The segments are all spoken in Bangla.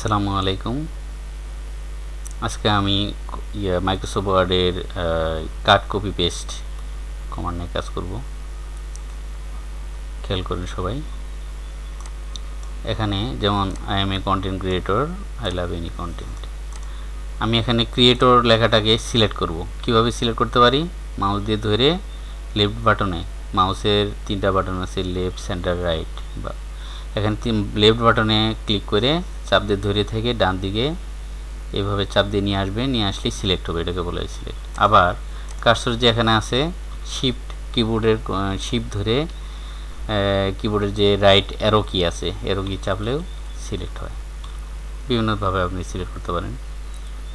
আসসালামু আলাইকুম। আজকে আমি মাইক্রোসফট ওয়ার্ডের কাট কপি পেস্ট কমান্ড নিয়ে কাজ করব। খেয়াল করুন সবাই। এখানে যেমন I am a content creator I love any content আমি এখানে ক্রিয়েটর লেখাটাকে সিলেক্ট করব। কীভাবে সিলেক্ট করতে পারি? মাউস দিয়ে ধরে লেফট বাটনে মাউসের তিনটা বাটন আছে লেফট সেন্টার রাইট বা এখানে লেফট বাটনে ক্লিক করে চাপ দিয়ে ধরে থেকে ডান দিকে এভাবে চাপ দিয়ে নিয়ে আসবে, নিয়ে আসলেই সিলেক্ট হবে, এটাকে বলে সিলেক্ট আবার কার্সর যে এখানে আছে শিফট কিবোর্ডের শিফট ধরে কিবোর্ডের যে রাইট অ্যারো কি আছে অ্যারো কি চাপলেও সিলেক্ট হয়। বিভিন্নভাবে আপনি সিলেক্ট করতে পারেন।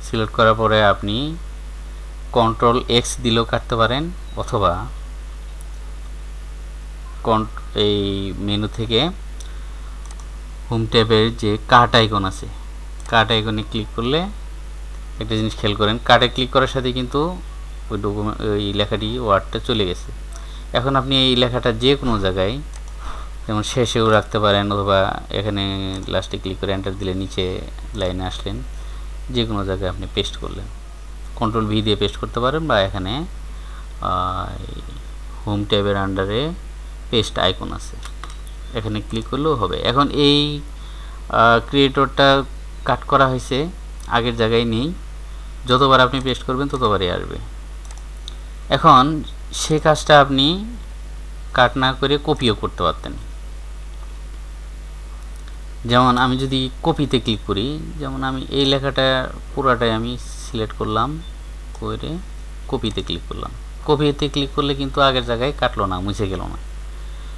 সিলেক্ট করার পরে আপনি কন্ট্রোল এক্স দিলেও কাটতে পারেন, অথবা কন্ট এই মেনু থেকে হোম ট্যাবের যে কার্ট আইকন আছে কার্ট আইকনে ক্লিক করলে একটা জিনিস খেয়াল করেন কার্টে ক্লিক করার সাথে কিন্তু ওই ডকুমেন্ট ওই লেখাটি ওয়ার্ডটা চলে গেছে। এখন আপনি এই লেখাটা যে কোনো জায়গায়, যেমন শেষেও রাখতে পারেন অথবা এখানে লাস্টে ক্লিক করে এন্টার দিলে নিচে লাইনে আসলেন যে কোনো জায়গায় আপনি পেস্ট করলেন। কন্ট্রোল ভি দিয়ে পেস্ট করতে পারেন বা এখানে হোম ট্যাবের আন্ডারে পেস্ট আইকন আছে। এখানে ক্লিক করলেও হবে। এখন এই ক্রিয়েটরটা কাট করা হয়েছে, আগের জায়গায় নেই। যতবার আপনি পেস্ট করবেন, ততবারই আসবে। এখন সে কাজটা আপনি কাট না করে কপিও করতে পারতেন। যেমন আমি যদি কপিতে ক্লিক করি, যেমন আমি এই লেখাটা পুরাটাই আমি সিলেক্ট করলাম, করে কপিতে ক্লিক করলাম। কপিতে ক্লিক করলে কিন্তু আগের জায়গায় কাটলো না, মুছে গেল না।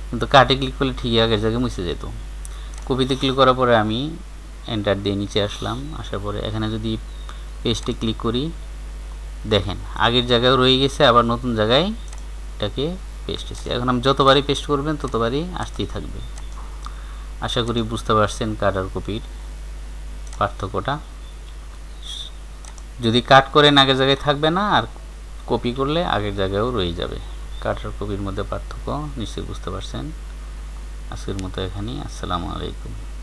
কিন্তু কাটে ক্লিক করলে ঠিকই আগের জায়গায় মুছে যেত। কপিতে ক্লিক করার পরে আমি এন্টার দিয়ে নিচে আসলাম। আসার পরে এখানে যদি পেস্টে ক্লিক করি, দেখেন আগের জায়গায় রয়ে গেছে, আবার নতুন জায়গায় এটাকে পেস্ট এসেছে। এখন আমি যতবারই পেস্ট করবেন, ততবারই আসতেই থাকবে। আশা করি বুঝতে পারছেন কাট আর কপির পার্থক্যটা। যদি কাট করেন আগের জায়গায় থাকবে না, আর কপি করলে আগের জায়গায়ও রয়ে যাবে। কাট আর কপির মধ্যে পার্থক্য নিশ্চয়ই বুঝতে পারছেন। আজকের মতো এখানেই। আসসালামু আলাইকুম।